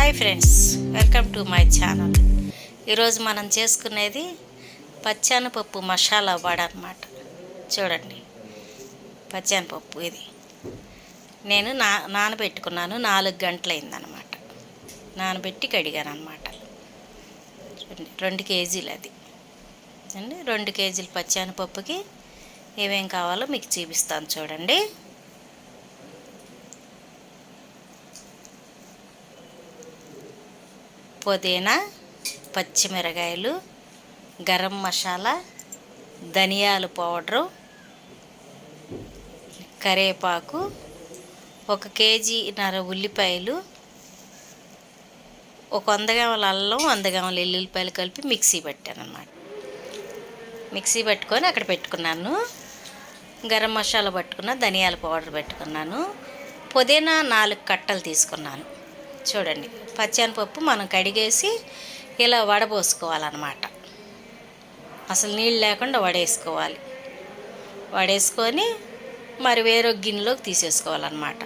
Hi friends welcome to my channel ఈరోజు మనం చేసుకునేది పచ్చానపప్పు మసాలా వడ అనమాట చూడండి పచ్చానపప్పు ఇది. నేను నా నానబెట్టుకున్నాను నాలుగు గంటలైందనమాట నానబెట్టి కడిగాను అనమాట రెండు కేజీలు అది. అండి రెండు కేజీలు పచ్చానపప్పుకి ఏమేం కావాలో మీకు చూపిస్తాను చూడండి. పుదీనా పచ్చిమిరకాయలు గరం మసాలా ధనియాల పౌడరు కరేపాకు ఒక కేజీ నర ఉల్లిపాయలు ఒక వంద గ్రాముల అల్లం వంద గ్రాముల ఎల్లుల్లిపాయలు కలిపి మిక్సీ పెట్టాను మిక్సీ పెట్టుకొని అక్కడ పెట్టుకున్నాను. గరం మసాలా పట్టుకున్నా ధనియాల పౌడర్ పెట్టుకున్నాను. పుదీనా నాలుగు కట్టలు తీసుకున్నాను. చూడండి. పచ్చనిపప్పు మనం కడిగేసి ఇలా వడబోసుకోవాలన్నమాట. అసలు నీళ్ళు లేకుండా వడేసుకోవాలి. వడేసుకొని మరి వేరే గిన్నెలోకి తీసేసుకోవాలన్నమాట.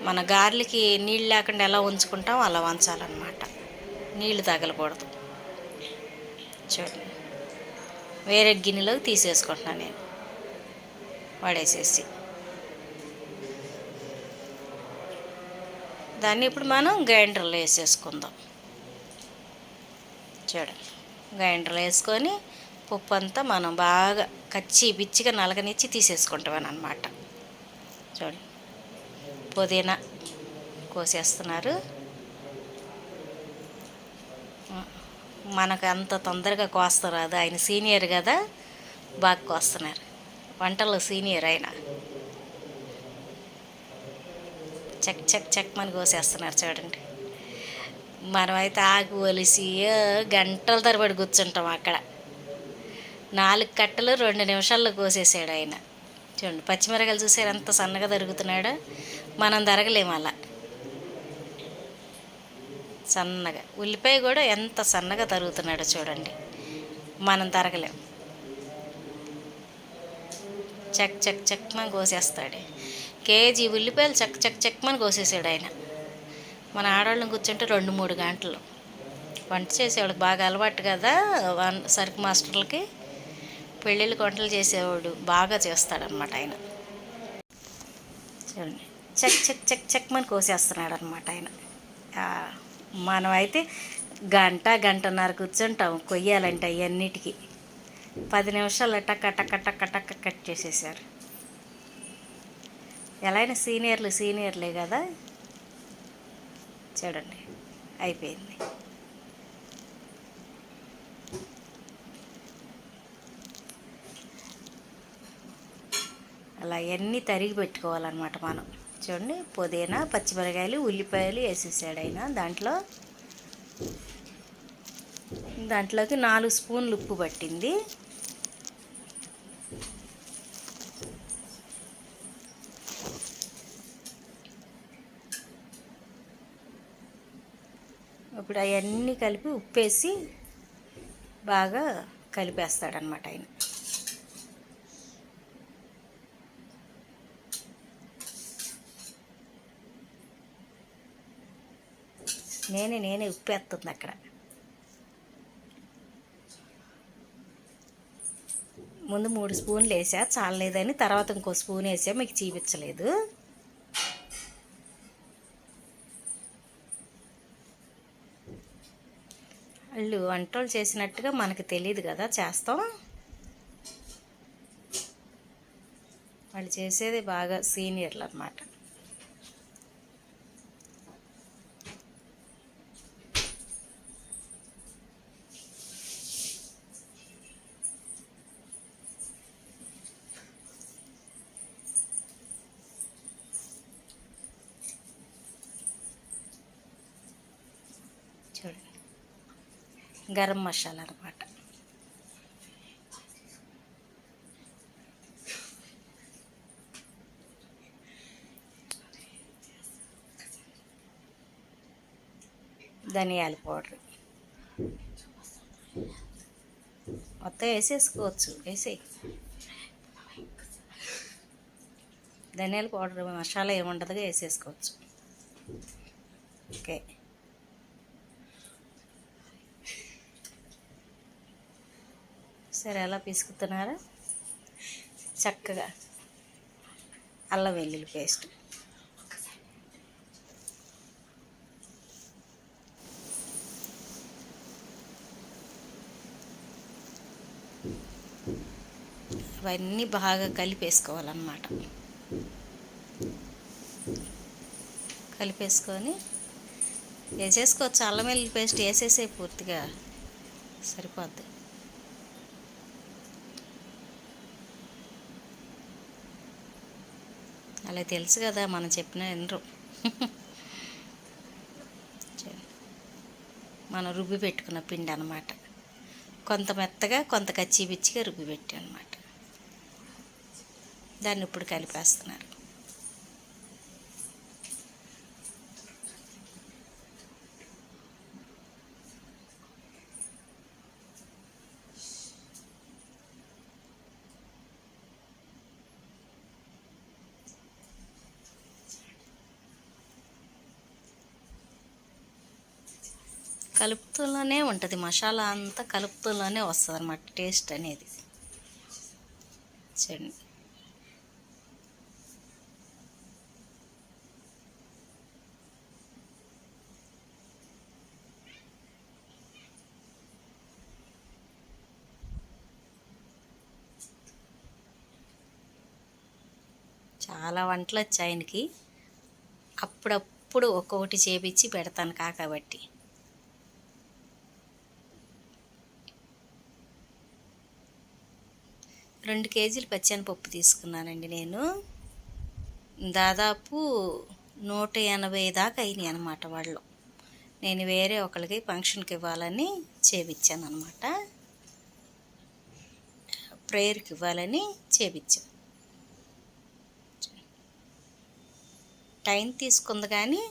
మన గార్లకి నీళ్ళు లేకుండా ఎలా ఉంచుకుంటాం అలా వంచాలన్నమాట. నీళ్ళు తగలకూడదు. చూడండి. వేరే గిన్నెలోకి తీసేసుకుంటున్నాను నేను. వడేసేసి. దాన్ని ఇప్పుడు మనం గ్రైండర్లో వేసేసుకుందాం. చూడండి. గ్రైండర్లో వేసుకొని పప్పు అంతా మనం బాగా కచ్చి పిచ్చిగా నలగనిచ్చి తీసేసుకుంటామని అనమాట చూడండి. పుదీనా కోసేస్తున్నారు. మనకు అంత తొందరగా కోస్తారు ఆయన సీనియర్ కదా బాగా కోస్తున్నారు. వంటల్లో సీనియర్ ఆయన చక్ చక్ చక్ మని కోసేస్తున్నారు చూడండి. మనమైతే ఆకు ఒలిసి గంటల తరబడి కూర్చుంటాం అక్కడ. నాలుగు కట్టలు రెండు నిమిషాల్లో కోసేసాడు ఆయన. చూడండి పచ్చిమిరకాయలు చూసారు ఎంత సన్నగా తరుగుతున్నాడో? మనం తరగలేము అలా. సన్నగా. ఉల్లిపాయ కూడా ఎంత సన్నగా తరుగుతున్నాడో చూడండి. మనం తరగలేం. చక్ చక్ చక్ మని కోసేస్తాడు. కేజీ ఉల్లిపాయలు చక్ చక్ చక్మని కోసేసాడు ఆయన. మన ఆడవాళ్ళని కూర్చుంటే రెండు మూడు గంటలు. వంట చేసేవాళ్ళకి బాగా అలవాటు కదా వన్ సరుకు మాస్టర్లకి. పెళ్ళిళ్ళు వంటలు చేసేవాడు బాగా చేస్తాడనమాట ఆయన. చూడండి. చక్ చక్ చక్ చక్మని కోసేస్తున్నాడు అనమాట ఆయన. మనం అయితే గంట గంటన్నర కూర్చుంటాం కొయ్యాలంటే అవన్నిటికీ పది నిమిషాలు టక్క టక్క టక్క టక్క కట్ చేసేసారు. ఎలా అయినా సీనియర్లు సీనియర్లే కదా? చూడండి అయిపోయింది. అలా అన్నీ తరిగి పెట్టుకోవాలన్నమాట మనం. చూడండి పుదీనా పచ్చిమిరకాయలు ఉల్లిపాయలు వేసేసాడు అయినా దాంట్లో దాంట్లోకి నాలుగు స్పూన్లు ఉప్పు పట్టింది. ఇప్పుడు అవన్నీ కలిపి ఉప్పేసి బాగా కలిపేస్తాడనమాట ఆయన. నేనే నేనే ఉప్పేస్తుంది అక్కడ. ముందు మూడు స్పూన్లు వేసా చాలలేదని తర్వాత ఇంకో స్పూన్ వేసా మీకు చూపించలేదు. వాళ్ళు వంటలు చేసినట్టుగా మనకు తెలియదు కదా చేస్తాం. వాళ్ళు చేసేది బాగా సీనియర్లు అనమాట చూడండి గరం మసాలా అనమాట ధనియాల పౌడర్. మొత్తం వేసేసుకోవచ్చు వేసే ధనియాల పౌడర్ మసాలా ఏముండదుగా వేసేసుకోవచ్చు ఓకే చూసారు ఎలా పిసుకుతున్నారా? చక్కగా అల్లం వెల్లుల్లి పేస్ట్. అవన్నీ బాగా కలిపేసుకోవాలన్నమాట. కలిపేసుకొని వేసేసుకోవచ్చు. అల్లం వెల్లుల్లి పేస్ట్ వేసేసే పూర్తిగా సరిపోద్ది. అలా తెలుసు కదా మనం చెప్పిన వినరు. మనం రుబ్బి పెట్టుకున్న పిండి అనమాట కొంత మెత్తగా కొంత కచ్చి పిచ్చిగా రుబ్బి పెట్టి అనమాట దాన్ని ఇప్పుడు కలిపేస్తున్నారు. కలుపుతూనే ఉంటుంది. మసాలా అంతా కలుపుతూనే వస్తుంది అనమాట టేస్ట్ అనేది. చూడండి. చాలా వంటలు వచ్చాయనికి అప్పుడప్పుడు ఒక్కొక్కటి చేపించి పెడతాను కాకబట్టి. రెండు కేజీలు పచ్చెనపప్పు తీసుకున్నానండి నేను. దాదాపు నూట ఎనభై దాకా అయినాయి అనమాట వాళ్ళు. నేను వేరే ఒకరికి ఫంక్షన్కి ఇవ్వాలని చేపించాను అనమాట ప్రేయర్కి ఇవ్వాలని చేపించాను టైం తీసుకుంది కానీ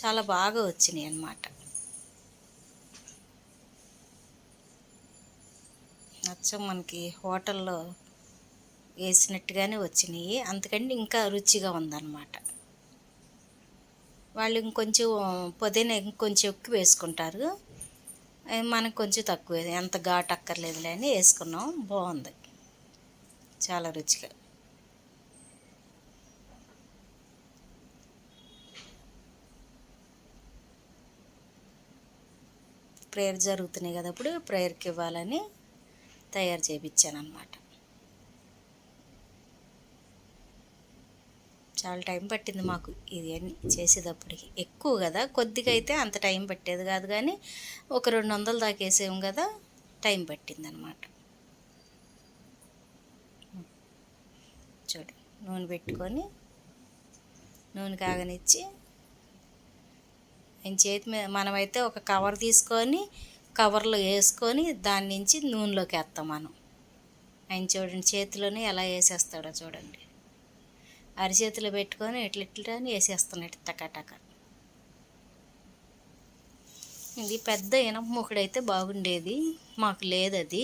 చాలా బాగా వచ్చినాయి అన్నమాట. అచ్చం మనకి హోటల్లో వేసినట్టుగానే వచ్చినాయి. అందుకని ఇంకా రుచిగా ఉందన్నమాట. వాళ్ళు ఇంకొంచెం పుదీనా ఇంకొంచెం ఎక్కువ వేసుకుంటారు. మనకు కొంచెం తక్కువ. ఎంత ఘాటు అక్కర్లేదులే అని వేసుకున్నాం. బాగుంది. చాలా రుచిగా. ప్రేయర్ జరుగుతున్నాయి కదా అప్పుడు ప్రేయర్కి ఇవ్వాలని. తయారు చేయించానమాట చాలా టైం పట్టింది మాకు ఇది చేసేటప్పటికి. ఎక్కువ కదా కొద్దిగా అయితే అంత టైం పట్టేది కాదు కానీ ఒక రెండు వందలు దాకా కదా టైం పట్టింది అనమాట చూడు నూనె పెట్టుకొని నూనె కాగనిచ్చి ఆయన చేతి మీద మనమైతే ఒక కవర్ తీసుకొని కవర్లో వేసుకొని దాని నుంచి నూనెలోకి వేస్తాం మనం. ఆయన చూడండి చేతిలోనే ఎలా వేసేస్తాడో చూడండి. అరిచేతిలో పెట్టుకొని ఇట్లా ఇట్లా అని వేసేస్తున్నాడు టకాటక. ఇది పెద్ద ఇనప మూకుడైతే బాగుండేది. మాకు లేదు అది.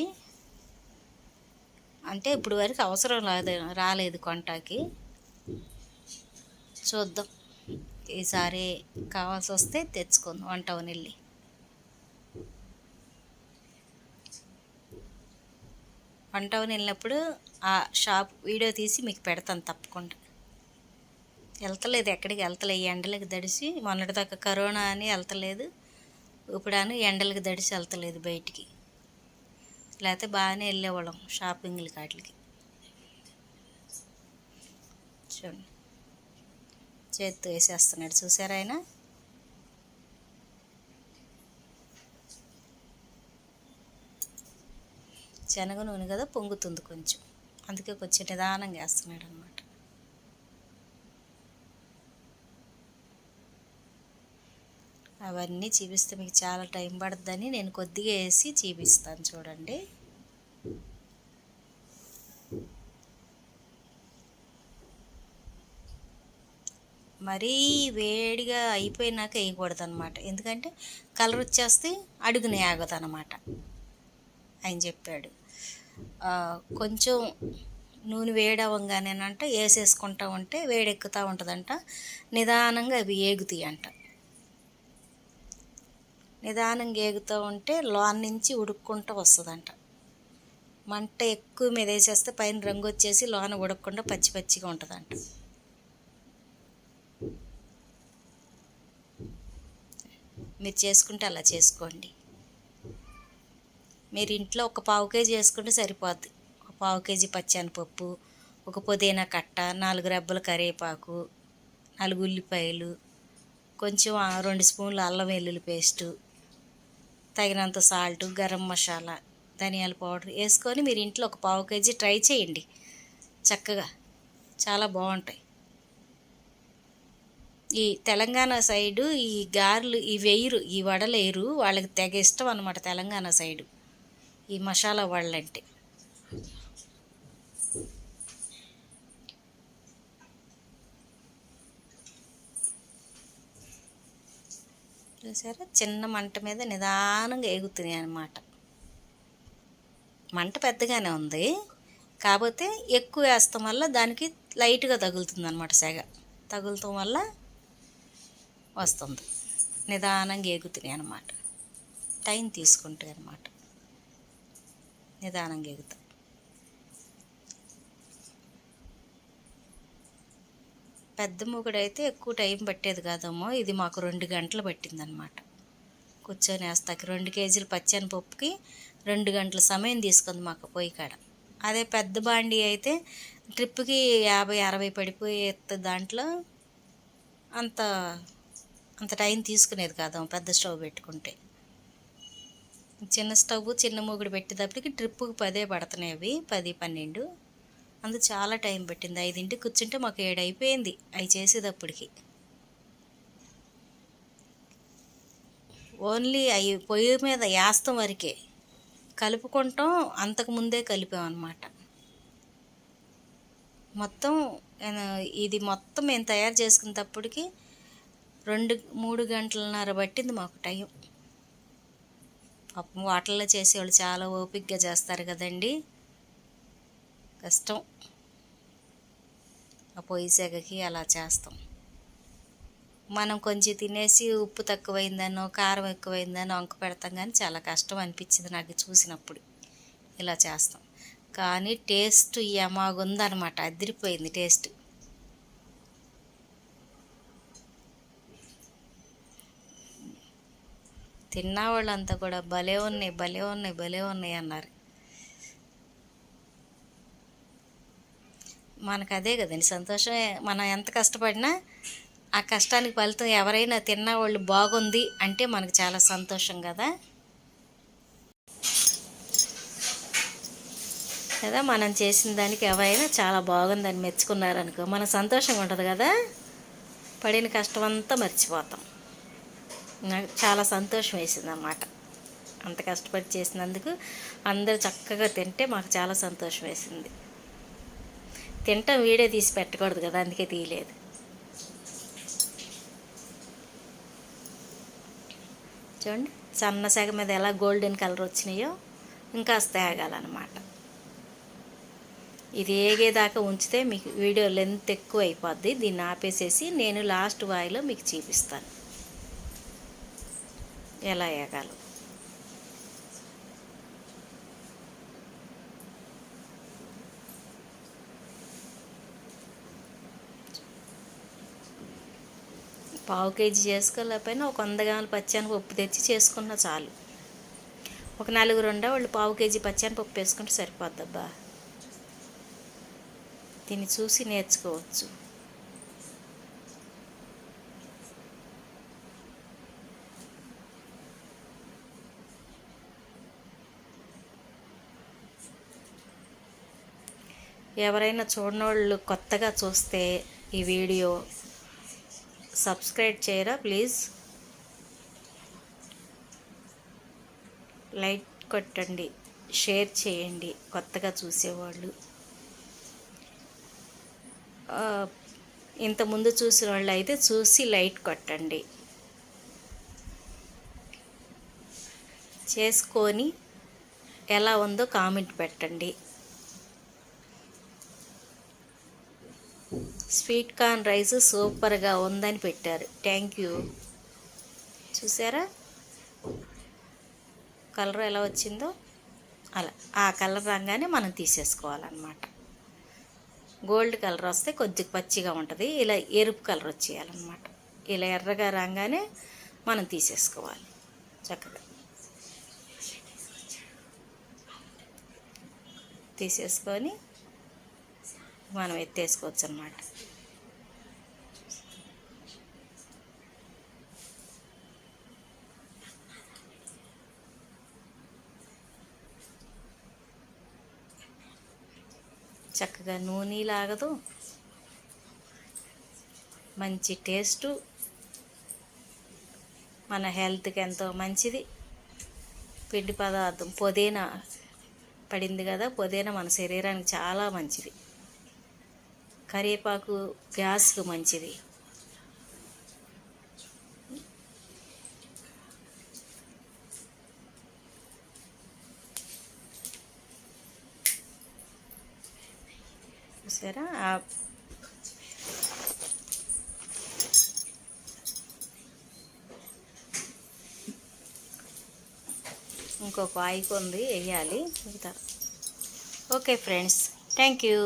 అంటే ఇప్పుడు వరకు అవసరం రాదు రాలేదు కొంటాకి. చూద్దాం. ఈసారి కావాల్సి వస్తే తెచ్చుకుందాం వన్ టౌన్ వెళ్ళి వన్ టౌన్ వెళ్ళినప్పుడు ఆ షాప్ వీడియో తీసి మీకు పెడతాను తప్పకుండా. వెళ్తలేదు ఎక్కడికి వెళ్తలేదు ఎండలకు దడిసి మొన్నటిదాకా కరోనా అని వెళ్తలేదు ఇప్పుడు అని ఎండలకు దడిసి వెళ్తలేదు బయటికి. లేకపోతే బాగానే వెళ్ళేవాళ్ళం షాపింగ్లు కాటికి. చూడండి. చేత్తో వేసేస్తున్నాడు. చూసారా ఆయన? శనగ నూనె కదా పొంగుతుంది కొంచెం. అందుకే కొంచెం నిదానంగా వేస్తున్నాడు అనమాట అవన్నీ చూపిస్తే మీకు చాలా టైం పడుతుందని నేను కొద్దిగా వేసి చూపిస్తాను చూడండి. మరీ వేడిగా అయిపోయినాక వేయకూడదు అనమాట ఎందుకంటే కలర్ వచ్చేస్తే అడుగునే ఆగదు అనమాట ఆయన చెప్పాడు. కొంచెం నూనె వేడవంగానేనంట వేసేసుకుంటా ఉంటే వేడెక్కుతూ ఉంటుందంట. నిదానంగా అవి ఏగుతాయి అంట. నిదానంగా ఏగుతూ ఉంటే లోన్ నుంచి ఉడుక్కుంటూ వస్తుందంట. మంట ఎక్కువ మీద వేసేస్తే పైన రంగు వచ్చేసి లోన ఉడకకుండా పచ్చి పచ్చిగా ఉంటుందంట. మీరు చేసుకుంటే అలా చేసుకోండి. మీరు ఇంట్లో ఒక పావు కేజీ వేసుకుంటే సరిపోద్ది. ఒక పావు కేజీ పచ్చనిపప్పు ఒక పుదీనా కట్ట నాలుగు రెబ్బల కరివేపాకు నాలుగు ఉల్లిపాయలు కొంచెం రెండు స్పూన్లు అల్లం వెల్లుల్లి పేస్టు తగినంత సాల్ట్ గరం మసాలా ధనియాల పౌడర్ వేసుకొని మీరు ఇంట్లో ఒక పావు కేజీ ట్రై చేయండి. చక్కగా చాలా బాగుంటాయి. ఈ తెలంగాణ సైడు ఈ గారెలు ఈ వేయరు ఈ వడలు వాళ్ళకి తెగ ఇష్టం అనమాట తెలంగాణ సైడు. ఈ మసాలా వాళ్ళంటే. చూసారా? చిన్న మంట మీద నిదానంగా ఎగుతున్నాయి అన్నమాట. మంట పెద్దగానే ఉంది. కాకపోతే ఎక్కువ వేస్తాం వల్ల దానికి లైట్గా తగులుతుంది అనమాట సెగ. తగులుతాం వల్ల వస్తుంది. నిదానంగా ఎగుతున్నాయి అనమాట టైం తీసుకుంటాయి అనమాట నిదానంగా ఎగుతాం పెద్ద మూగుడైతే ఎక్కువ టైం పట్టేది కాదమ్మో ఇది మాకు రెండు గంటలు పట్టిందనమాట. కూర్చొని వేస్తాకి రెండు కేజీలు పచ్చనిపప్పుకి రెండు గంటల సమయం తీసుకుంది మాకు పొయ్యి కాడ. అదే పెద్ద బాండి అయితే ట్రిప్కి యాభై అరవై పడిపోయి దాంట్లో అంత అంత టైం తీసుకునేది కాదమ్మ పెద్ద స్టవ్ పెట్టుకుంటే. చిన్న స్టవ్ చిన్న మూగుడు పెట్టేటప్పటికి ట్రిప్పుకి పదే పడుతున్నాయి అవి పది పన్నెండు. అందు చాలా టైం పెట్టింది. ఐదింటికి కూర్చుంటే మాకు ఏడు అయిపోయింది అవి చేసేటప్పటికి. ఓన్లీ అవి పొయ్యి మీద వేస్తాం వరకే కలుపుకుంటాం. అంతకు ముందే కలిపామన్నమాట. మొత్తం ఇది మొత్తం మేము తయారు చేసుకునేటప్పటికి రెండు మూడు గంటలన్నర పట్టింది మాకు టైం. పాపం వాటర్లో చేసేవాళ్ళు చాలా ఓపిక్గా చేస్తారు కదండి. కష్టం. ఆ పొయ్యి సెగకి అలా చేస్తాం. మనం కొంచెం తినేసి ఉప్పు తక్కువైందనో కారం ఎక్కువైందనో వంక పెడతాం కానీ చాలా కష్టం అనిపించింది నాకు చూసినప్పుడు. ఇలా చేస్తాం. కానీ టేస్ట్ యమాగుందనమాట అదిరిపోయింది టేస్ట్. తిన్న వాళ్ళంతా కూడా భలే ఉన్నాయి భలే ఉన్నాయి భలే ఉన్నాయి అన్నారు. మనకు అదే కదండి సంతోషమే. మనం ఎంత కష్టపడినా ఆ కష్టానికి ఫలితం ఎవరైనా తిన్న వాళ్ళు బాగుంది అంటే మనకు చాలా సంతోషం కదా. కదా మనం చేసిన దానికి ఎవరైనా చాలా బాగుందని మెచ్చుకున్నారనుకో మన సంతోషంగా ఉంటుంది కదా. పడిన కష్టం అంతా మర్చిపోతాం. నాకు చాలా సంతోషం వేసింది అన్నమాట. అంత కష్టపడి చేసినందుకు అందరూ చక్కగా తింటే మాకు చాలా సంతోషం వేసింది. తింటాం వీడియో తీసి పెట్టకూడదు కదా అందుకే తీయలేదు. చూడండి సన్న సగ మీద ఎలా గోల్డెన్ కలర్ వచ్చినాయో ఇంకా తేగాలన్నమాట. ఇది ఏగేదాకా ఉంచితే మీకు వీడియో లెంత్ ఎక్కువ అయిపోద్ది. దీన్ని ఆపేసేసి నేను లాస్ట్ వాయిలో మీకు చూపిస్తాను. ఎలా వేగాలో పావు కేజీ చేసుకోలేకపోయినా ఒక వంద గ్రాముల పచ్చాని పప్పు తెచ్చి చేసుకున్న చాలు. ఒక నలుగురు ఉండే వాళ్ళు పావు కేజీ పచ్చాని పప్పు వేసుకుంటే సరిపోద్దబ్బా. దీన్ని చూసి నేర్చుకోవచ్చు. ఎవరైనా చూడనోళ్ళు కొత్తగా చూస్తే ఈ వీడియో సబ్స్క్రైబ్ చేయరా ప్లీజ్? లైక్ కొట్టండి షేర్ చేయండి కొత్తగా చూసేవాళ్ళు. ఇంతకుముందు చూసిన వాళ్ళు అయితే చూసి లైట్ కొట్టండి. చేసుకొని ఎలా ఉందో కామెంట్ పెట్టండి. స్వీట్ కార్న్ రైస్ సూపర్గా ఉందని పెట్టారు. థ్యాంక్ యూ చూసారా? కలర్ ఎలా వచ్చిందో? అలా. ఆ కలర్ రాగానే మనం తీసేసుకోవాలన్నమాట. గోల్డ్ కలర్ వస్తే కొద్దిగా పచ్చిగా ఉంటుంది. ఇలా ఎరుపు కలర్ వచ్చేయాలన్నమాట. ఇలా ఎర్రగా రాగానే మనం తీసేసుకోవాలి. చక్కగా. తీసేసుకొని మనం ఎత్తేసుకోవచ్చు అన్నమాట చక్కగా నూనె లాగదు. మంచి టేస్టు. మన హెల్త్కి ఎంతో మంచిది. పిండి పదార్థం పుదీనా పడింది కదా పుదీనా మన శరీరానికి చాలా మంచిది. కరివేపాకు గ్యాస్కు మంచిది. చూసారా ఇంకొక ఆయిల్ ఉంది వేయాలి ఓకే ఫ్రెండ్స్. Thank you